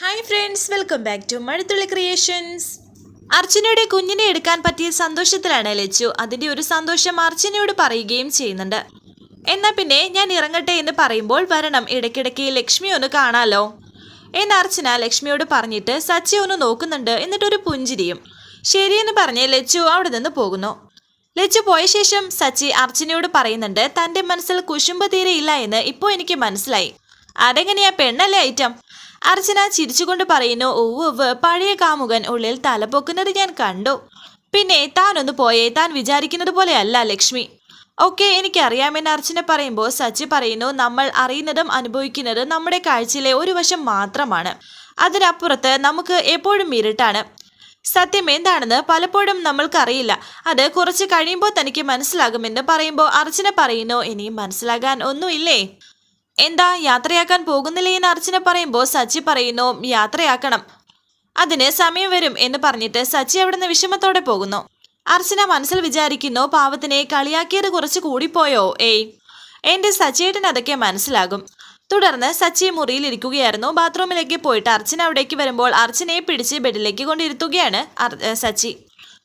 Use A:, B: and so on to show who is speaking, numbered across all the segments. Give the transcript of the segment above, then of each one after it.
A: Hi friends welcome back to Mazhathulli creations അർച്ചനയുടെ കുഞ്ഞിനെ എടുക്കാൻ പറ്റിയ സന്തോഷത്തിലാണ് ലച്ചു. അതിന്റെ ഒരു സന്തോഷം അർച്ചനയോട് പറയുകയും ചെയ്യുന്നുണ്ട്. എന്നാ പിന്നെ ഞാൻ ഇറങ്ങട്ടെ എന്ന് പറയുമ്പോൾ വരണം ഇടയ്ക്കിടയ്ക്ക് ലക്ഷ്മി ഒന്ന് കാണാലോ. എന്ന് അർച്ചന ലക്ഷ്മിയോട് പറഞ്ഞിട്ട് സച്ചി ഒന്ന് നോക്കുന്നുണ്ട് എന്നിട്ടൊരു പുഞ്ചിരിയും. ശരിയെന്ന് പറഞ്ഞ് ലച്ചു അവിടെ നിന്ന് പോകുന്നു. ലച്ചു പോയ ശേഷം സച്ചി അർച്ചനയോട് പറയുന്നുണ്ട് തന്റെ മനസ്സിൽ കുശുമ്പ തീരെ ഇല്ല എന്ന് ഇപ്പോൾ എനിക്ക് മനസ്സിലായി. അതെങ്ങനെയാ പെണ്ണല്ലേ ഐറ്റം? അർച്ചന ചിരിച്ചുകൊണ്ട് പറയുന്നു ഓവ് പഴയ കാമുകൻ ഉള്ളിൽ തലപൊക്കുന്നത് ഞാൻ കണ്ടു. പിന്നെ താനൊന്ന് പോയേ താൻ വിചാരിക്കുന്നത് പോലെയല്ല ലക്ഷ്മി. ഓക്കെ എനിക്കറിയാമെന്ന് അർച്ചന പറയുമ്പോൾ സച്ചി പറയുന്നു നമ്മൾ അറിയുന്നതും അനുഭവിക്കുന്നതും നമ്മുടെ കാഴ്ചയിലെ ഒരു വശം മാത്രമാണ്. അതിനപ്പുറത്ത് നമുക്ക് എപ്പോഴും ഇരുട്ടാണ്. സത്യം എന്താണെന്ന് പലപ്പോഴും നമ്മൾക്കറിയില്ല. അത് കുറച്ച് കഴിയുമ്പോൾ തനിക്ക് മനസ്സിലാകുമെന്ന് പറയുമ്പോൾ അർച്ചന പറയുന്നു ഇനിയും മനസ്സിലാകാൻ ഒന്നുമില്ലേ? എന്താ യാത്രയാക്കാൻ പോകുന്നില്ലേ എന്ന് അർച്ചന പറയുമ്പോൾ സച്ചി പറയുന്നു യാത്രയാക്കണം. അതിന് സമയം വരും എന്ന് പറഞ്ഞിട്ട് സച്ചി അവിടുന്ന് വിഷമത്തോടെ പോകുന്നു. അർച്ചന മനസ്സിൽ വിചാരിക്കുന്നു പാവത്തിനെ കളിയാക്കിയത് കുറച്ച് കൂടിപ്പോയോ? ഏയ്. എന്റെ സച്ചിയേട്ടൻ അതൊക്കെ മനസ്സിലാകും. തുടർന്ന് സച്ചി മുറിയിൽ ഇരിക്കുകയായിരുന്നു. ബാത്റൂമിലേക്ക് പോയിട്ട് അർച്ചന അവിടേക്ക് വരുമ്പോൾ അർച്ചനയെ പിടിച്ച് ബെഡിലേക്ക് കൊണ്ടിരുത്തുകയാണ് സച്ചി.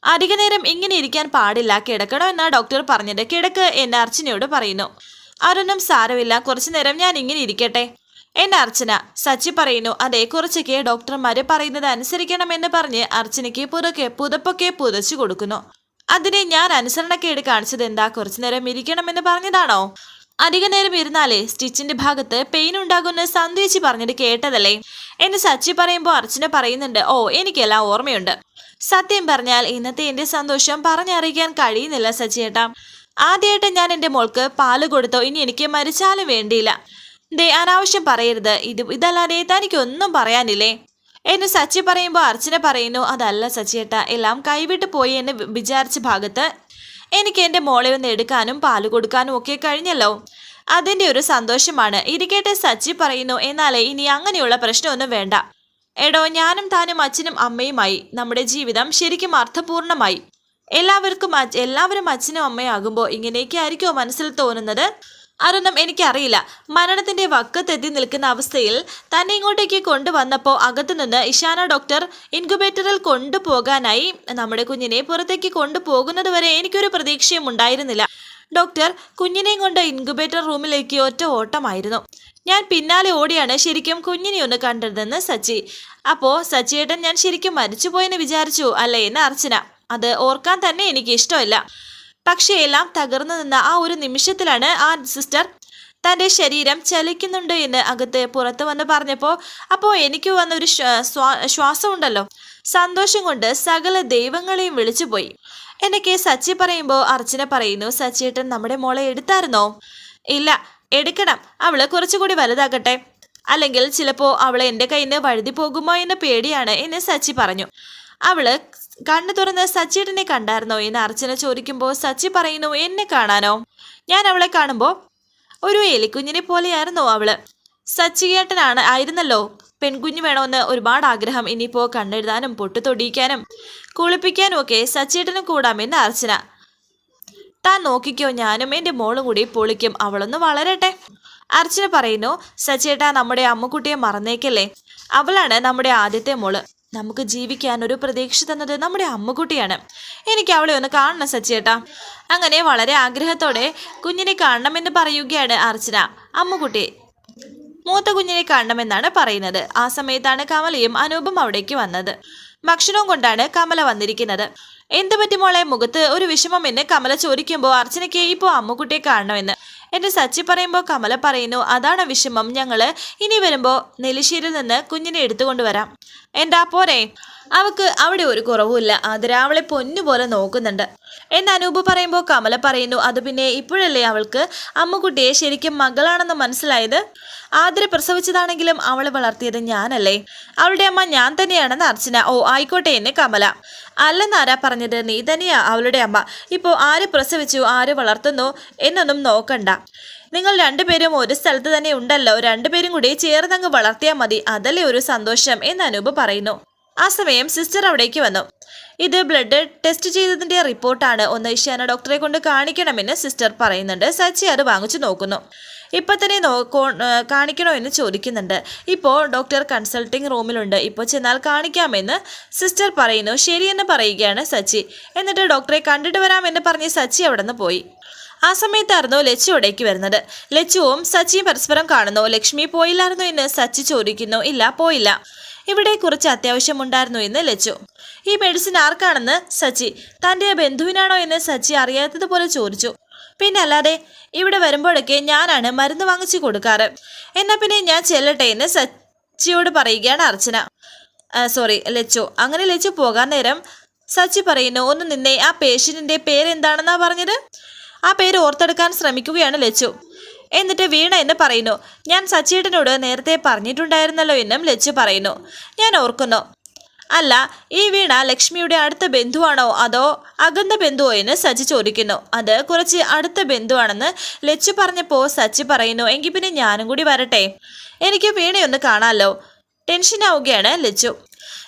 A: അധികനേരം ഇങ്ങനെ ഇരിക്കാൻ പാടില്ല കിടക്കണോ എന്നാ ഡോക്ടർ പറഞ്ഞത്. കിടക്ക് എന്ന് അർച്ചനയോട് പറയുന്നു. അതൊന്നും സാരമില്ല. കുറച്ചു നേരം ഞാൻ ഇങ്ങനെ ഇരിക്കട്ടെ. എന്നെ അർച്ചന സച്ചി പറയുന്നു അതെ കുറച്ചൊക്കെ ഡോക്ടർമാര് പറയുന്നത് അനുസരിക്കണമെന്ന് പറഞ്ഞ് അർച്ചനയ്ക്ക് പുതക്കെ പുതപ്പൊക്കെ പുതച്ചു കൊടുക്കുന്നു. അതിനെ ഞാൻ അനുസരണക്കേട് കാണിച്ചത് എന്താ? കുറച്ചു നേരം ഇരിക്കണമെന്ന് പറഞ്ഞതാണോ? അധിക നേരം ഇരുന്നാലേ സ്റ്റിച്ചിന്റെ ഭാഗത്ത് പെയിൻ ഉണ്ടാകുമെന്ന് സന്ദേശി പറഞ്ഞിട്ട് കേട്ടതല്ലേ? എന്ന് സച്ചി പറയുമ്പോൾ അർച്ചന പറയുന്നുണ്ട് ഓ എനിക്കെല്ലാം ഓർമ്മയുണ്ട്. സത്യം പറഞ്ഞാൽ ഇന്നത്തെ എന്റെ സന്തോഷം പറഞ്ഞറിയിക്കാൻ കഴിയുന്നില്ല സച്ചിയേട്ടാ. ആദ്യമായിട്ട് ഞാൻ എന്റെ മോൾക്ക് പാൽ കൊടുത്തോ ഇനി എനിക്ക് മരിച്ചാലും വേണ്ടിയില്ല. ദേ അനാവശ്യം പറയരുത്. ഇത് ഇതല്ലാതെ തനിക്കൊന്നും പറയാനില്ലേ? എന്ന് സച്ചി പറയുമ്പോൾ അർച്ചന പറയുന്നു അതല്ല സച്ചിയേട്ട എല്ലാം കൈവിട്ട് പോയി എന്ന് വിചാരിച്ച ഭാഗത്ത് എനിക്ക് എന്റെ മോളെ ഒന്ന് എടുക്കാനും പാൽ കൊടുക്കാനും ഒക്കെ കഴിഞ്ഞല്ലോ. അതിന്റെ ഒരു സന്തോഷമാണ്. ഇരിക്കട്ടെ സച്ചി പറയുന്നു എന്നാലേ ഇനി അങ്ങനെയുള്ള പ്രശ്നമൊന്നും വേണ്ട. എടോ ഞാനും താനും അച്ഛനും അമ്മയുമായി. നമ്മുടെ ജീവിതം ശരിക്കും അർത്ഥപൂർണമായി. എല്ലാവർക്കും എല്ലാവരും അച്ഛനും അമ്മയാകുമ്പോൾ ഇങ്ങനെയൊക്കെ ആയിരിക്കുമോ മനസ്സിൽ തോന്നുന്നത്? അതൊന്നും എനിക്കറിയില്ല. മരണത്തിന്റെ വക്കത്തെത്തി നിൽക്കുന്ന അവസ്ഥയിൽ തന്നെ ഇങ്ങോട്ടേക്ക് കൊണ്ടുവന്നപ്പോൾ അകത്തുനിന്ന് ഇഷാന ഡോക്ടർ ഇൻക്യുബേറ്ററിൽ കൊണ്ടുപോകാനായി നമ്മുടെ കുഞ്ഞിനെ പുറത്തേക്ക് കൊണ്ടുപോകുന്നത് വരെ എനിക്കൊരു പ്രതീക്ഷയും ഉണ്ടായിരുന്നില്ല. ഡോക്ടർ കുഞ്ഞിനെയും കൊണ്ട് ഇൻക്യുബേറ്റർ റൂമിലേക്ക് ഒറ്റ ഓട്ടമായിരുന്നു. ഞാൻ പിന്നാലെ ഓടിയാണ് ശരിക്കും കുഞ്ഞിനെ ഒന്ന് കണ്ടതെന്ന് സച്ചി. അപ്പോൾ സച്ചിയേട്ടൻ ഞാൻ ശരിക്കും മരിച്ചുപോയെന്ന് വിചാരിച്ചു അല്ലേ എന്ന് അർച്ചന. അത് ഓർക്കാൻ തന്നെ എനിക്ക് ഇഷ്ടമല്ല. പക്ഷേ എല്ലാം തകർന്നു നിന്ന ആ ഒരു നിമിഷത്തിലാണ് ആ സിസ്റ്റർ തന്റെ ശരീരം ചലിക്കുന്നുണ്ട് എന്ന് അകത്ത് പുറത്ത് വന്ന് പറഞ്ഞപ്പോൾ അപ്പോൾ എനിക്ക് വന്ന ഒരു ശ്വാ- സ്വാ- ശ്വാസമുണ്ടല്ലോ. സന്തോഷം കൊണ്ട് സകല ദൈവങ്ങളെയും വിളിച്ചുപോയി എന്നൊക്കെ സച്ചി പറയുമ്പോൾ അർച്ചന പറയുന്നു സച്ചിയേട്ടൻ നമ്മുടെ മോളെ എടുത്തായിരുന്നോ? ഇല്ല എടുക്കണം. അവൾ കുറച്ചുകൂടി വലുതാക്കട്ടെ അല്ലെങ്കിൽ ചിലപ്പോൾ അവൾ എന്റെ കയ്യിൽ നിന്ന് വഴുതി പോകുമോ എന്ന പേടിയാണ് എന്ന് സച്ചി പറഞ്ഞു. അവൾ കണ്ണു തുറന്ന് സച്ചിയേട്ടനെ കണ്ടായിരുന്നോ എന്ന് അർച്ചന ചോദിക്കുമ്പോൾ സച്ചി പറയുന്നു എന്നെ കാണാനോ? ഞാൻ അവളെ കാണുമ്പോൾ ഒരു എലിക്കുഞ്ഞിനെ പോലെയായിരുന്നോ അവൾ. സച്ചിയേട്ടനാണ് ആയിരുന്നല്ലോ. പെൺകുഞ്ഞ് വേണമെന്ന് ഒരുപാട് ആഗ്രഹം. ഇനിയിപ്പോൾ കണ്ണെഴുതാനും പൊട്ടു തൊടിയിക്കാനും കുളിപ്പിക്കാനും ഒക്കെ സച്ചിയേട്ടനും കൂടാമെന്ന് അർച്ചന. താൻ നോക്കിക്കോ ഞാനും എന്റെ മോളും കൂടി പൊളിക്കും. അവളൊന്ന് വളരട്ടെ. അർച്ചന പറയുന്നു സച്ചേട്ട നമ്മുടെ അമ്മക്കുട്ടിയെ മറന്നേക്കല്ലേ? അവളാണ് നമ്മുടെ ആദ്യത്തെ മോൾ. നമുക്ക് ജീവിക്കാൻ ഒരു പ്രതീക്ഷ തന്നത് നമ്മുടെ അമ്മുകുട്ടിയാണ് എനിക്ക് അവളെ ഒന്ന് കാണണം സച്ചിയേട്ടാ. അങ്ങനെ വളരെ ആഗ്രഹത്തോടെ കുഞ്ഞിനെ കാണണമെന്ന് പറയുകയാണ് അർച്ചന. അമ്മുകുട്ടി മൂത്ത കുഞ്ഞിനെ കാണണമെന്നാണ് പറയുന്നത്. ആ സമയത്താണ് കമലയും അനൂപും അവിടേക്ക് വന്നത്. ഭക്ഷണവും കൊണ്ടാണ് കമല വന്നിരിക്കുന്നത്. എന്ത് പറ്റി മോളെ? മുഖത്ത് ഒരു വിഷമം എന്ന് കമല ചോദിക്കുമ്പോൾ അർച്ചനയ്ക്ക് ഇപ്പോൾ അമ്മുക്കുട്ടിയെ കാണണമെന്ന്. എന്റെ സച്ചി പറയുമ്പോൾ കമല പറയുന്നു അതാണ് വിഷമം. ഞങ്ങൾ ഇനി വരുമ്പോൾ നെലിശ്ശേരിയിൽ നിന്ന് കുഞ്ഞിനെ എടുത്തുകൊണ്ടുവരാം എന്താ? പോരെ. അവക്ക് അവിടെ ഒരു കുറവുമില്ല. ആതിര അവളെ പൊന്നുപോലെ നോക്കുന്നുണ്ട്. എന്ന് അനൂപ് പറയുമ്പോൾ കമല പറയുന്നു അത് പിന്നെ ഇപ്പോഴല്ലേ അവൾക്ക് അമ്മുക്കുട്ടിയെ ശരിക്കും മകളാണെന്ന് മനസ്സിലായത്? ആതിര പ്രസവിച്ചതാണെങ്കിലും അവളെ വളർത്തിയത് ഞാനല്ലേ. അവളുടെ അമ്മ ഞാൻ തന്നെയാണെന്ന് അർച്ചന. ഓ ആയിക്കോട്ടെ എന്നെ കമല. അല്ലെന്നാരാ പറഞ്ഞത്? നീ തന്നെയാ അവളുടെ അമ്മ. ഇപ്പോൾ ആര് പ്രസവിച്ചു? ആര് വളർത്തുന്നു? എന്നൊന്നും നോക്കണ്ട. നിങ്ങൾ രണ്ടുപേരും ഒരു സ്ഥലത്ത് തന്നെ ഉണ്ടല്ലോ. രണ്ടുപേരും കൂടി ചേർന്നങ്ങ് വളർത്തിയാൽ മതി. അതല്ലേ ഒരു സന്തോഷം? എന്ന് അനൂപ് പറയുന്നു. ആ സമയം സിസ്റ്റർ അവിടേക്ക് വന്നു. ഇത് ബ്ലഡ് ടെസ്റ്റ് ചെയ്തതിന്റെ റിപ്പോർട്ടാണ്. ഒന്ന് ഇഷ്യാന ഡോക്ടറെ കൊണ്ട് കാണിക്കണമെന്ന് സിസ്റ്റർ പറയുന്നുണ്ട്. സച്ചി അത് വാങ്ങിച്ചു നോക്കുന്നു. ഇപ്പൊ തന്നെ നോക്കോ കാണിക്കണോ എന്ന് ചോദിക്കുന്നുണ്ട്. ഇപ്പോൾ ഡോക്ടർ കൺസൾട്ടിംഗ് റൂമിലുണ്ട്. ഇപ്പോൾ ചെന്നാൽ കാണിക്കാമെന്ന് സിസ്റ്റർ പറയുന്നു. ശരിയെന്ന് പറയുകയാണ് സച്ചി. എന്നിട്ട് ഡോക്ടറെ കണ്ടിട്ട് വരാമെന്ന് പറഞ്ഞ് സച്ചി അവിടെ പോയി. ആ സമയത്തായിരുന്നു ലച്ചു അവിടേക്ക് വരുന്നത്. ലച്ചുവും സച്ചിയും പരസ്പരം കാണുന്നു. ലക്ഷ്മി പോയില്ലായിരുന്നു എന്ന് സച്ചി ചോദിക്കുന്നു. ഇല്ല പോയില്ല. ഇവിടെ കുറച്ച് അത്യാവശ്യമുണ്ടായിരുന്നു എന്ന് ലച്ചു. ഈ മെഡിസിൻ ആർക്കാണെന്ന് സച്ചി. തന്റെ ബന്ധുവിനാണോ എന്ന് സച്ചി അറിയാത്തതുപോലെ ചോദിച്ചു. പിന്നെ അല്ലാതെ ഇവിടെ വരുമ്പോഴൊക്കെ ഞാനാണ് മരുന്ന് വാങ്ങിച്ചു കൊടുക്കാറ്. എന്നാ പിന്നെ ഞാൻ ചെല്ലട്ടെ എന്ന് സച്ചിയോട് പറയുകയാണ് അർച്ചന. സോറി ലച്ചു. അങ്ങനെ ലച്ചു പോകാൻ നേരം സച്ചി പറയുന്നു ഒന്ന് നിന്നെ ആ പേഷ്യന്റിന്റെ പേരെന്താണെന്നാ പറഞ്ഞത്? ആ പേര് ഓർത്തെടുക്കാൻ ശ്രമിക്കുകയാണ് ലച്ചു. എന്നിട്ട് വീണ എന്ന് പറയുന്നു. ഞാൻ സച്ചിയേട്ടനോട് നേരത്തെ പറഞ്ഞിട്ടുണ്ടായിരുന്നല്ലോ എന്നും ലച്ചു പറയുന്നു. ഞാൻ ഓർക്കുന്നു. അല്ല ഈ വീണ ലക്ഷ്മിയുടെ അടുത്ത ബന്ധുവാണോ അതോ അകന്ന ബന്ധുവോ എന്ന് സച്ചി ചോദിക്കുന്നു. അത് കുറച്ച് അടുത്ത ബന്ധുവാണെന്ന് ലച്ചു പറഞ്ഞപ്പോൾ സച്ചി പറയുന്നു എങ്കിൽ പിന്നെ ഞാനും കൂടി വരട്ടെ. എനിക്ക് വീണയൊന്ന് കാണാമല്ലോ ടെൻഷൻ ആവുകയാണ് ലച്ചു.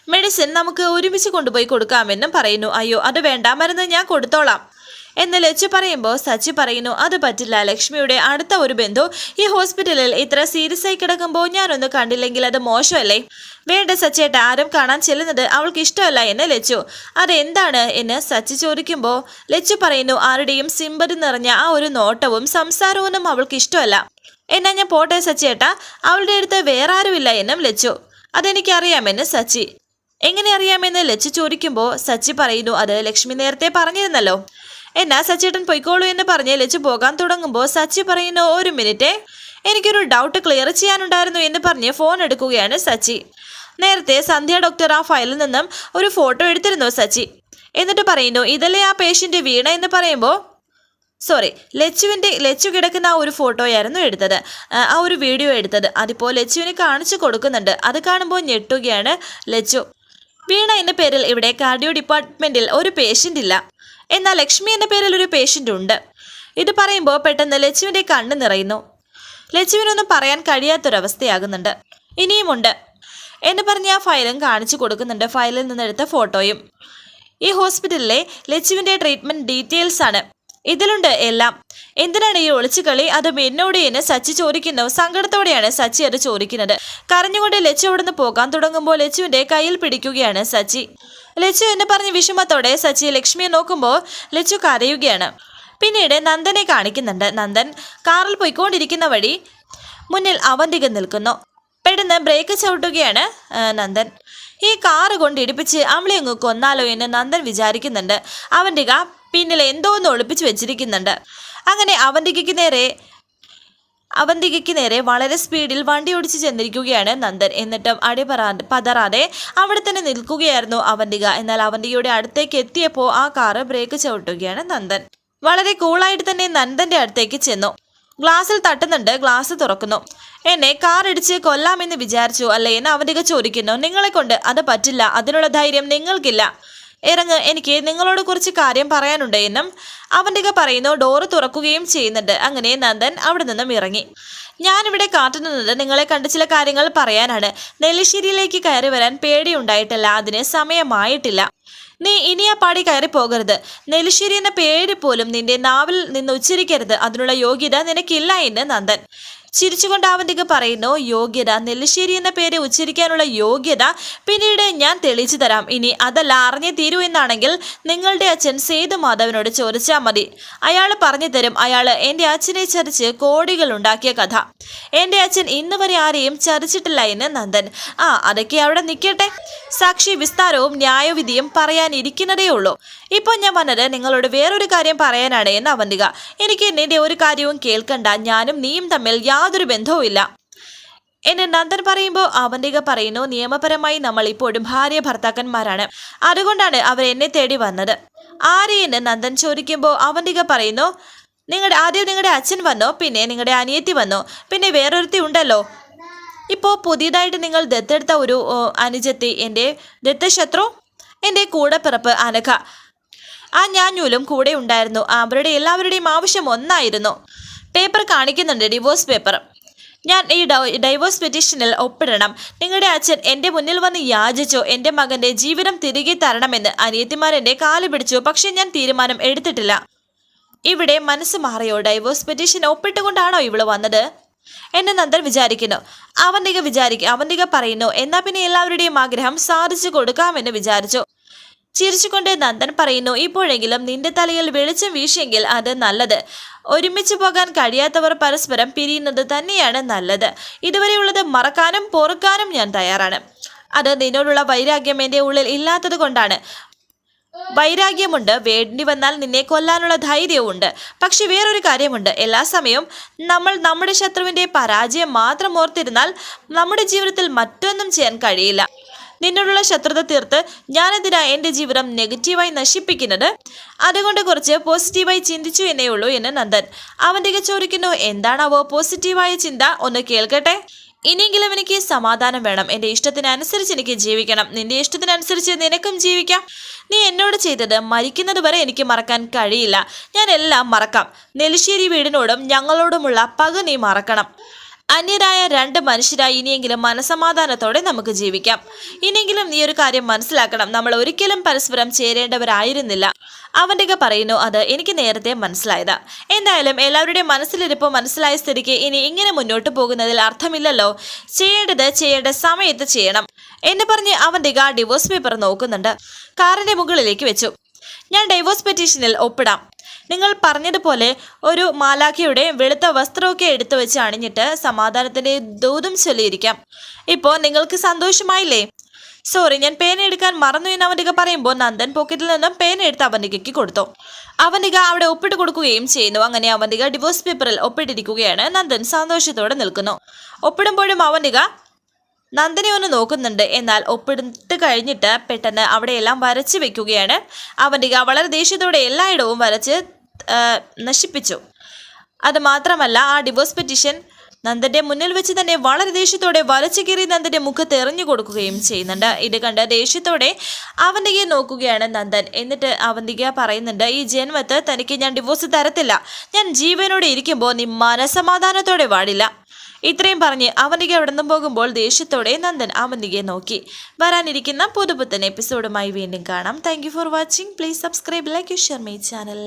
A: മെഡിസിൻ നമുക്ക് ഒരുമിച്ച് കൊണ്ടുപോയി കൊടുക്കാമെന്നും പറയുന്നു. അയ്യോ അത് വേണ്ട മരുന്ന് ഞാൻ കൊടുത്തോളാം. എന്ന് ലച്ചു പറയുമ്പോൾ സച്ചി പറയുന്നു അത് പറ്റില്ല ലക്ഷ്മിയുടെ അടുത്ത ഒരു ബന്ധു ഈ ഹോസ്പിറ്റലിൽ ഇത്ര സീരിയസ് ആയി കിടക്കുമ്പോൾ ഞാനൊന്ന് കണ്ടില്ലെങ്കിൽ അത് മോശമല്ലേ? വേണ്ട സച്ചേട്ട ആരും കാണാൻ ചെല്ലുന്നത് അവൾക്ക് ഇഷ്ടമല്ല എന്ന് ലച്ചു. അതെന്താണ് എന്ന് സച്ചി ചോദിക്കുമ്പോൾ ലച്ചു പറയുന്നു ആരുടെയും സിമ്പതി നിറഞ്ഞ ആ ഒരു നോട്ടവും സംസാരവും അവൾക്ക് ഇഷ്ടമല്ല. എന്നാ ഞാൻ പോട്ടെ സച്ചേട്ട അവളുടെ അടുത്ത് വേറെ ആരുമില്ല എന്നും ലച്ചു. അതെനിക്കറിയാമെന്ന് സച്ചി. എങ്ങനെ അറിയാമെന്ന് ലച്ചു ചോദിക്കുമ്പോൾ സച്ചി പറയുന്നു അത് ലക്ഷ്മി നേരത്തെ പറഞ്ഞിരുന്നല്ലോ. എന്നാ സച്ചേട്ടൻ പൊയ്ക്കോളൂ എന്ന് പറഞ്ഞ് ലച്ചു പോകാൻ തുടങ്ങുമ്പോൾ സച്ചി പറയുന്ന ഒരു മിനിറ്റ് എനിക്കൊരു ഡൗട്ട് ക്ലിയർ ചെയ്യാനുണ്ടായിരുന്നു എന്ന് പറഞ്ഞ് ഫോൺ എടുക്കുകയാണ് സച്ചി. നേരത്തെ സന്ധ്യ ഡോക്ടർ ആ ഫയലിൽ നിന്നും ഒരു ഫോട്ടോ എടുത്തിരുന്നു സച്ചി. എന്നിട്ട് പറയുന്നു ഇതല്ലേ ആ പേഷ്യന്റ് വീണ എന്ന് പറയുമ്പോൾ? സോറി ലച്ചുവിന്റെ ലച്ചു കിടക്കുന്ന ആ ഒരു ഫോട്ടോയായിരുന്നു എടുത്തത്. ആ ഒരു വീഡിയോ എടുത്തത്. അതിപ്പോൾ ലച്ചുവിന് കാണിച്ചു കൊടുക്കുന്നുണ്ട്. അത് കാണുമ്പോൾ ഞെട്ടുകയാണ് ലച്ചു. വീണ എന്ന പേരിൽ ഇവിടെ കാർഡിയോ ഡിപ്പാർട്ട്മെന്റിൽ ഒരു പേഷ്യന്റ് ഇല്ല. എന്നാൽ ലക്ഷ്മി എന്ന പേരിൽ ഒരു പേഷ്യന്റ് ഉണ്ട്. ഇത് പറയുമ്പോൾ പെട്ടെന്ന് ലച്ചുവിന്റെ കണ്ണ് നിറയുന്നു. ലച്ചുവിനൊന്നും പറയാൻ കഴിയാത്തൊരവസ്ഥയാകുന്നുണ്ട്. ഇനിയുമുണ്ട്. എന്ന് പറഞ്ഞ് ആ ഫയലും കാണിച്ചു കൊടുക്കുന്നുണ്ട്. ഫയലിൽ നിന്നെടുത്ത ഫോട്ടോയും. ഈ ഹോസ്പിറ്റലിലെ ലച്ചുവിന്റെ ട്രീറ്റ്മെന്റ് ഡീറ്റെയിൽസ് ആണ്. ഇതിലുണ്ട് എല്ലാം. എന്തിനാണ് ഈ ഒളിച്ചുകളി അതും എന്നോട് എന്നെ സച്ചി ചോദിക്കുന്നു. സങ്കടത്തോടെയാണ് സച്ചി അത് ചോദിക്കുന്നത്. കരഞ്ഞുകൊണ്ട് ലച്ചു അവിടുന്ന് പോകാൻ തുടങ്ങുമ്പോൾ ലച്ചുവിന്റെ കയ്യിൽ പിടിക്കുകയാണ് സച്ചി. ലച്ചു എന്ന് പറഞ്ഞ് വിഷമത്തോടെ സച്ചി ലക്ഷ്മിയെ നോക്കുമ്പോൾ ലച്ചു കരയുകയാണ്. പിന്നീട് നന്ദനെ കാണിക്കുന്നുണ്ട്. നന്ദൻ കാറിൽ പോയിക്കൊണ്ടിരിക്കുന്ന വഴി മുന്നിൽ അവന്തിക നിൽക്കുന്നു. പെട്ടെന്ന് ബ്രേക്ക് ചവിട്ടുകയാണ് നന്ദൻ. ഈ കാറ് കൊണ്ട് ഇടിപ്പിച്ച് അവളെ അങ്ങ് കൊന്നാലോ എന്ന് നന്ദൻ വിചാരിക്കുന്നുണ്ട്. അവന്തിക പിന്നിൽ എന്തോ ഒന്ന് ഒളിപ്പിച്ച് വെച്ചിരിക്കുന്നുണ്ട്. അങ്ങനെ അവന്തികയ്ക്ക് നേരെ അവന്തികയ്ക്ക് നേരെ വളരെ സ്പീഡിൽ വണ്ടി ഓടിച്ച് ചെന്നിരിക്കുകയാണ് നന്ദൻ. എന്നിട്ടും അടി പതറാതെ അവിടെ തന്നെ നിൽക്കുകയായിരുന്നു അവന്തിക. എന്നാൽ അവന്തികയുടെ അടുത്തേക്ക് എത്തിയപ്പോൾ ആ കാറ് ബ്രേക്ക് ചവിട്ടുകയാണ് നന്ദൻ. വളരെ കൂളായിട്ട് തന്നെ നന്ദന്റെ അടുത്തേക്ക് ചെന്നു. ഗ്ലാസ്സിൽ തട്ടുന്നുണ്ട് ഗ്ലാസ് തുറക്കുന്നു. എന്നെ കാർ ഇടിച്ച് കൊല്ലാമെന്ന് വിചാരിച്ചു. അല്ലേ എന്ന് അവന്തിക ചോദിക്കുന്നു. നിങ്ങളെ കൊണ്ട് അത് പറ്റില്ല. അതിനുള്ള ധൈര്യം നിങ്ങൾക്കില്ല. ഇറങ്ങ് എനിക്ക് നിങ്ങളോട് കുറച്ച് കാര്യം പറയാനുണ്ട് എന്നും അവന്റെ പറയുന്നു ഡോറ് തുറക്കുകയും ചെയ്യുന്നുണ്ട്. അങ്ങനെ നന്ദൻ അവിടെ നിന്നും ഇറങ്ങി. ഞാനിവിടെ കാത്തുനിന്നത് നിങ്ങളെ കണ്ട ചില കാര്യങ്ങൾ പറയാനാണ്. നെല്ലിശ്ശേരിയിലേക്ക് കയറി വരാൻ പേടിയുണ്ടായിട്ടില്ല അതിന് സമയമായിട്ടില്ല. നീ ഇനി ആ പാടി കയറി പോകരുത്. നെല്ലിശ്ശേരി എന്ന പേര് പോലും നിന്റെ നാവിൽ നിന്ന് ഉച്ചരിക്കരുത്. അതിനുള്ള യോഗ്യത നിനക്കില്ല എന്ന് നന്ദൻ. ചിരിച്ചുകൊണ്ട് അവന്തിക പറയുന്നു. യോഗ്യത. നെല്ലിശ്ശേരി എന്ന പേര് ഉച്ചരിക്കാനുള്ള യോഗ്യത പിന്നീട് ഞാൻ തെളിയിച്ചു തരാം. ഇനി അതല്ല അറിഞ്ഞേ തീരൂ എന്നാണെങ്കിൽ നിങ്ങളുടെ അച്ഛൻ സേതു മാധവനോട് ചോദിച്ചാൽ മതി. അയാൾ പറഞ്ഞു തരും. അയാൾ എന്റെ അച്ഛനെ ചതിച്ച് കോടികൾ ഉണ്ടാക്കിയ കഥ. എന്റെ അച്ഛൻ ഇന്നുവരെ ആരെയും ചതിച്ചിട്ടില്ല എന്ന് നന്ദൻ. ആ അതൊക്കെ അവിടെ നിൽക്കട്ടെ. സാക്ഷി വിസ്താരവും ന്യായവിധിയും പറയാനിരിക്കുന്നതേ ഉള്ളൂ ഇപ്പോൾ ഞാൻ വന്നത് നിങ്ങളോട് വേറൊരു കാര്യം പറയാനാണ് എന്ന് അവന്തിക. എനിക്ക് നിന്റെ ഒരു കാര്യവും കേൾക്കണ്ട. ഞാനും നീയും തമ്മിൽ യാതൊരു ബന്ധവുമില്ല എന്നെ നന്ദൻ പറയുമ്പോൾ അവന്തിക പറയുന്നു നിയമപരമായി നമ്മൾ ഇപ്പോഴും ഭാര്യ ഭർത്താക്കന്മാരാണ്. അതുകൊണ്ടാണ് അവർ എന്നെ തേടി വന്നത്. ആരെയെന്ന് നന്ദൻ ചോദിക്കുമ്പോൾ അവന്തിക പറയുന്നു നിങ്ങളുടെ ആദ്യം നിങ്ങളുടെ അച്ഛൻ വന്നോ പിന്നെ നിങ്ങളുടെ അനിയത്തി വന്നോ പിന്നെ വേറൊരുത്തി ഉണ്ടല്ലോ. ഇപ്പോൾ പുതിയതായിട്ട് നിങ്ങൾ ദത്തെടുത്ത ഒരു അനുജത്തി എന്റെ ദത്തശത്രു എന്റെ കൂടെ പിറപ്പ് അനഘ. ആ ഞാഞ്ഞൂലും കൂടെ ഉണ്ടായിരുന്നു. അവരുടെ എല്ലാവരുടെയും ആവശ്യം ഒന്നായിരുന്നു. പേപ്പർ കാണിക്കുന്നുണ്ട് ഡിവോഴ്സ് പേപ്പർ ഞാൻ ഈ ഡൈവോഴ്സ് പെറ്റീഷനിൽ ഒപ്പിടണം. നിങ്ങളുടെ അച്ഛൻ എന്റെ മുന്നിൽ വന്ന് യാചിച്ചു. എന്റെ മകന്റെ ജീവിതം തിരികെ തരണമെന്ന് അനിയത്തിമാരെന്റെ കാൽ പിടിച്ചു. പക്ഷേ ഞാൻ തീരുമാനം എടുത്തിട്ടില്ല. ഇവിടെ മനസ്സ് മാറിയോ? ഡൈവോഴ്സ് പെറ്റീഷൻ ഒപ്പിട്ടുകൊണ്ടാണോ ഇവൾ വന്നത്? എന്ന് നന്ദൻ വിചാരിക്കുന്നു. അവന്തിക വിചാരിക്കും അവന്തിക പറയുന്നു എന്നാ പിന്നെ എല്ലാവരുടെയും ആഗ്രഹം സാധിച്ചു കൊടുക്കാമെന്ന് വിചാരിച്ചു. ചിരിച്ചുകൊണ്ട് നന്ദൻ പറയുന്നു ഇപ്പോഴെങ്കിലും നിന്റെ തലയിൽ വെളിച്ചം വീശിയെങ്കിൽ അത് നല്ലത്. ഒരുമിച്ച് പോകാൻ കഴിയാത്തവർ പരസ്പരം പിരിയുന്നത് തന്നെയാണ് നല്ലത്. ഇതുവരെയുള്ളത് മറക്കാനും പൊറുക്കാനും ഞാൻ തയ്യാറാണ്. അത് നിന്നോടുള്ള വൈരാഗ്യം എന്റെ ഉള്ളിൽ ഇല്ലാത്തത് കൊണ്ടാണ്. വൈരാഗ്യമുണ്ട്. വേണ്ടി വന്നാൽ നിന്നെ കൊല്ലാനുള്ള ധൈര്യവുമുണ്ട്. പക്ഷെ വേറൊരു കാര്യമുണ്ട്. എല്ലാ സമയവും നമ്മൾ നമ്മുടെ ശത്രുവിന്റെ പരാജയം മാത്രം ഓർത്തിരുന്നാൽ നമ്മുടെ ജീവിതത്തിൽ മറ്റൊന്നും ചെയ്യാൻ കഴിയില്ല. നിന്നോടുള്ള ശത്രുത തീർത്ത് ഞാനെതിരാ എന്റെ ജീവിതം നെഗറ്റീവായി നശിപ്പിക്കുന്നത്? അതുകൊണ്ട് കുറച്ച് പോസിറ്റീവായി ചിന്തിച്ചു എന്നേ ഉള്ളൂ എന്ന് നന്ദൻ. അവന്റെ ചോദിക്കുന്നു എന്താണാവോ പോസിറ്റീവായ ചിന്ത? ഒന്ന് കേൾക്കട്ടെ? ഇനിയെങ്കിലും എനിക്ക് സമാധാനം വേണം. എന്റെ ഇഷ്ടത്തിനനുസരിച്ച് എനിക്ക് ജീവിക്കണം. നിന്റെ ഇഷ്ടത്തിനനുസരിച്ച് നിനക്കും ജീവിക്കാം. നീ എന്നോട് ചെയ്തത് മരിക്കുന്നത് വരെ എനിക്ക് മറക്കാൻ കഴിയില്ല. ഞാൻ എല്ലാം മറക്കാം. നെലിശ്ശേരി വീടിനോടും ഞങ്ങളോടുമുള്ള പക നീ മറക്കണം. അന്യരായ രണ്ട് മനുഷ്യരായി ഇനിയെങ്കിലും മനസമാധാനത്തോടെ നമുക്ക് ജീവിക്കാം. ഇനിയെങ്കിലും നീ ഒരു കാര്യം മനസ്സിലാക്കണം. നമ്മൾ ഒരിക്കലും പരസ്പരം ചേരേണ്ടവരായിരുന്നില്ല. അവന്റെ പറയുന്നു അത് എനിക്ക് നേരത്തെ മനസ്സിലായത്. എന്തായാലും എല്ലാവരുടെയും മനസ്സിലിരിപ്പ് മനസ്സിലായ സ്ഥിതിക്ക് ഇനി ഇങ്ങനെ മുന്നോട്ട് പോകുന്നതിൽ അർത്ഥമില്ലല്ലോ. ചെയ്യേണ്ടത് ചെയ്യേണ്ട സമയത്ത് ചെയ്യണം. എന്ന് പറഞ്ഞ് അവന്റെ ഡിവോഴ്സ് പേപ്പർ നോക്കുന്നുണ്ട്. കാറിന്റെ മുകളിലേക്ക് വെച്ചു. ഞാൻ ഡൈവോഴ്സ് പെറ്റീഷനിൽ ഒപ്പിടാം. നിങ്ങൾ പറഞ്ഞതുപോലെ ഒരു മാലാഖയുടെ വെളുത്ത വസ്ത്രമൊക്കെ എടുത്തു വെച്ച് അണിഞ്ഞിട്ട് സമാധാനത്തിന്റെ ദൂതം ചൊല്ലിയിരിക്കാം. ഇപ്പോൾ നിങ്ങൾക്ക് സന്തോഷമായില്ലേ? സോറി ഞാൻ പേന എടുക്കാൻ മറന്നു എന്ന് അവനിക പറയുമ്പോൾ നന്ദൻ പോക്കറ്റിൽ നിന്നും പേന എടുത്ത് അവനികയ്ക്ക് കൊടുത്തു. അവനിക അവിടെ ഒപ്പിട്ട് കൊടുക്കുകയും ചെയ്യുന്നു. അങ്ങനെ അവനിക ഡിവോഴ്സ് പേപ്പറിൽ ഒപ്പിട്ടിരിക്കുകയാണ്. നന്ദൻ സന്തോഷത്തോടെ നിൽക്കുന്നു. ഒപ്പിടുമ്പോഴും അവനിക നന്ദനെ ഒന്ന് നോക്കുന്നുണ്ട്. എന്നാൽ ഒപ്പിട്ട് കഴിഞ്ഞിട്ട് പെട്ടെന്ന് അവിടെയെല്ലാം വരച്ച് വെക്കുകയാണ്. അവന്റെ വളരെ ദേഷ്യത്തോടെ എല്ലായിടവും വരച്ച് നശിപ്പിച്ചു. അത് മാത്രമല്ല ആ ഡിവോഴ്സ് പെറ്റീഷൻ നന്ദന്റെ മുന്നിൽ വെച്ച് തന്നെ വളരെ ദേഷ്യത്തോടെ വലച്ചു കീറി നന്ദന്റെ മുഖത്ത് എറിഞ്ഞു കൊടുക്കുകയും ചെയ്യുന്നുണ്ട്. ഇത് കണ്ട് ദേഷ്യത്തോടെ അവന്തികയെ നോക്കുകയാണ് നന്ദൻ. എന്നിട്ട് അവന്തിക പറയുന്നുണ്ട് ഈ ജന്മത്ത് തനിക്ക് ഞാൻ ഡിവോഴ്സ് തരത്തില്ല. ഞാൻ ജീവനോടെ ഇരിക്കുമ്പോൾ നീ മനസമാധാനത്തോടെ വാടില്ല. ഇത്രയും പറഞ്ഞ് അവന്തിക അവിടെ നിന്നും പോകുമ്പോൾ ദേഷ്യത്തോടെ നന്ദൻ അവന്തികയെ നോക്കി. വരാനിരിക്കുന്ന പുതുപുത്തൻ എപ്പിസോഡുമായി വീണ്ടും കാണാം. Thank for watching please subscribe like you share my channel